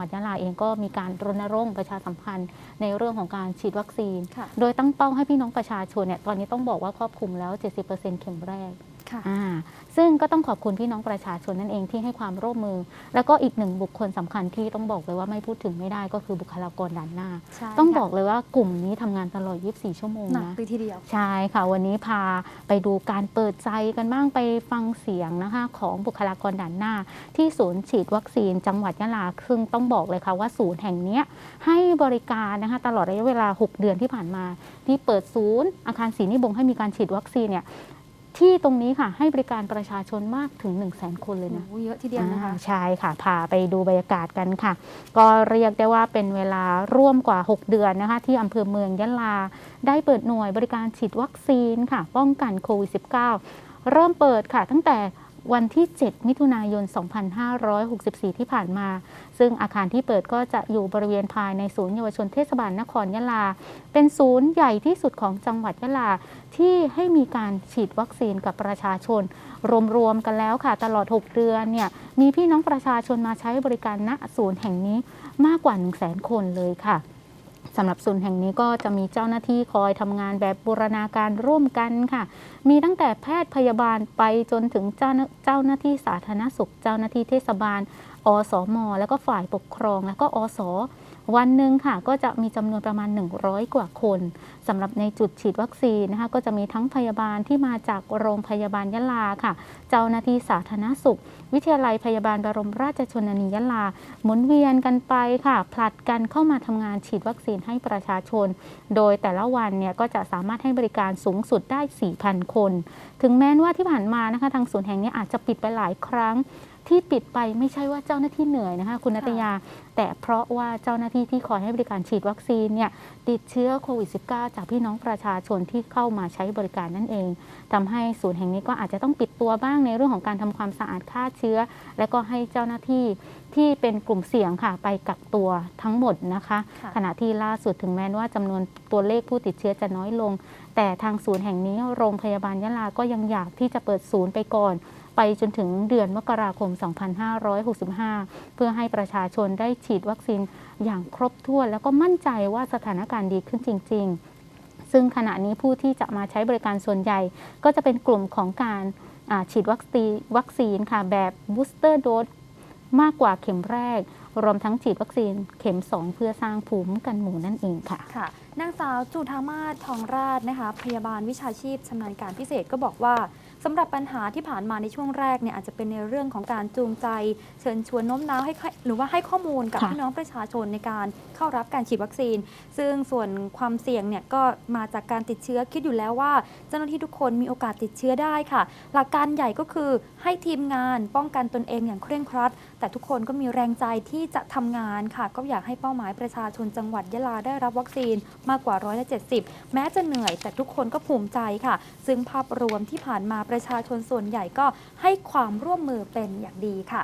วัดยะลาเองก็มีการรณรงค์ประชาสัมพันธ์ในเรื่องของการฉีดวัคซีนค่ะโดยตั้งเป้าให้พี่น้องประชาชนเนี่ยตอนนี้ต้องบอกว่าครอบคลุมแล้ว 70%เข็มแรกค่ะอ่า ซึ่งก็ต้องขอบคุณพี่น้องประชาชนนั่นเองที่ให้ความร่วมมือ แล้วก็อีกหนึ่งบุคคลสำคัญที่ต้องบอกเลยว่าไม่พูดถึงไม่ได้ก็คือบุคลากรด่านหน้าใช่ต้องค่ะบอกเลยว่ากลุ่มนี้ทำงานตลอด 24 ชั่วโมงหนักนะไปทีเดียวใช่ค่ะวันนี้พาไปดูการเปิดใจกันบ้างไปฟังเสียงนะคะของบุคลากรด่านหน้า ที่ศูนย์ฉีดวัคซีนจังหวัดยะลาซึ่งต้องบอกเลยค่ะว่าศูนย์แห่งเนี้ยให้บริการนะคะตลอดระยะเวลา 6 เดือนที่ผ่านมา ที่เปิดศูนย์อาคารศรีนิบงให้มีการฉีดวัคซีนเนี่ย ที่ตรงนี้ค่ะ ให้บริการประชาชนมากถึง 1 0 0 0 0แคนเลยนะโอ้โหเยอะทีเดียวนะคะอ่าใช่ค่ะพาไปดูบรรยากาศกันค่ะ ก็เรียกได้ว่าเป็นเวลาร่วมกว่า 6 เดือนนะคะ ที่อำเภอเมืองยะลา ได้เปิดหน่วยบริการฉีดวัคซีนค่ะ ป้องกันโควิด -19 เริ่มเปิดค่ะตั้งแต่วันที่ 7 มิถุนายน 2564 ที่ผ่านมา ซึ่งอาคารที่เปิดก็จะอยู่บริเวณภายในศูนย์เยาวชนเทศบาลนครยะลา เป็นศูนย์ใหญ่ที่สุดของจังหวัดยะลาที่ให้มีการฉีดวัคซีนกับประชาชน รวมๆกันแล้วค่ะ ตลอด 6 เดือนเนี่ยมีพี่น้องประชาชนมาใช้บริการณศูนย์แห่งนี้มากกว่า 1 0 0 0 0แสนคนเลยค่ะ สำหรับศูนย์แห่งนี้ก็จะมีเจ้าหน้าที่คอยทำงานแบบบูรณาการร่วมกันค่ะ มีตั้งแต่แพทย์พยาบาลไปจนถึงเจ้าหน้าเจ้าหน้าที่สาธารณสุข เจ้าหน้าที่เทศบาล อสม แล้วก็ฝ่ายปกครอง แล้วก็อส วันหนึ่งค่ะก็จะมีจำนวนประมาณ 100 กว่าคนสำหรับในจุดฉีดวัคซีนนะคะก็จะมีทั้งพยาบาลที่มาจากโรงพยาบาลยะลาค่ะ เจ้าหน้าที่สาธารณสุข วิทยาลัยพยาบาลบรมราชชนนียะลา หมุนเวียนกันไปค่ะ ผลัดกันเข้ามาทำงานฉีดวัคซีนให้ประชาชน โดยแต่ละวันเนี่ยก็จะสามารถให้บริการสูงสุดได้ 4,000 คน ถึงแม้ว่าที่ผ่านมานะคะทางศูนย์แห่งนี้อาจจะปิดไปหลายครั้ง ที่ปิดไปไม่ใช่ว่าเจ้าหน้าที่เหนื่อยนะคะ คุณนัตยา แต่เพราะว่าเจ้าหน้าที่ที่คอยให้บริการฉีดวัคซีนเนี่ยติดเชื้อโควิด -19 จากพี่น้องประชาชนที่เข้ามาใช้บริการนั่นเองทำให้ศูนย์แห่งนี้ก็อาจจะต้องปิดตัวบ้างในเรื่องของการทำความสะอาดฆ่าเชื้อ และก็ให้เจ้าหน้าที่ที่เป็นกลุ่มเสี่ยงค่ะ ไปกักตัวทั้งหมดนะคะค่ะขณะที่ล่าสุดถึงแม้ว่าจำนวนตัวเลขผู้ติดเชื้อจะน้อยลง แต่ทางศูนย์แห่งนี้โรงพยาบาลยะลาก็ยังอยากที่จะเปิดศูนย์ไปก่อน ไปจนถึงเดือนมกราคม 2565 เพื่อให้ประชาชนได้ฉีดวัคซีนอย่างครบถ้วน แล้วก็มั่นใจว่าสถานการณ์ดีขึ้นจริง ๆ ซึ่งขณะนี้ผู้ที่จะมาใช้บริการส่วนใหญ่ ก็จะเป็นกลุ่มของการฉีดวัคซีนวัคซีนค่ะแบบบูสเตอร์โดสมากกว่าเข็มแรกรวมทั้งฉีดวัคซีนเข็ม 2 เพื่อสร้างภูมิคุ้มกันหมู่นั่นเองค่ะ ค่ะ นางสาวจุธามาศทองราชนะคะ พยาบาลวิชาชีพชำนาญการพิเศษก็บอกว่าสำหรับปัญหาที่ผ่านมาในช่วงแรกเนี่ยอาจจะเป็นในเรื่องของการจูงใจ เชิญชวนโน้มน้าวให้หรือว่าให้ข้อมูลกับค่ะพี่น้องประชาชนในการเข้ารับการฉีดวัคซีน ซึ่งส่วนความเสี่ยงเนี่ยก็มาจากการติดเชื้อคิดอยู่แล้วว่า เจ้าหน้าที่ทุกคนมีโอกาสติดเชื้อได้ค่ะ หลักการใหญ่ก็คือให้ทีมงานป้องกันตนเองอย่างเคร่งครัด แต่ทุกคนก็มีแรงใจที่ที่จะทำงานค่ะ ก็อยากให้เป้าหมายประชาชนจังหวัดยะลาได้รับวัคซีนมากกว่าร้อยละ70 แม้จะเหนื่อยแต่ทุกคนก็ภูมิใจค่ะ ซึ่งภาพรวมที่ผ่านมาประชาชนส่วนใหญ่ก็ให้ความร่วมมือเป็นอย่างดีค่ะ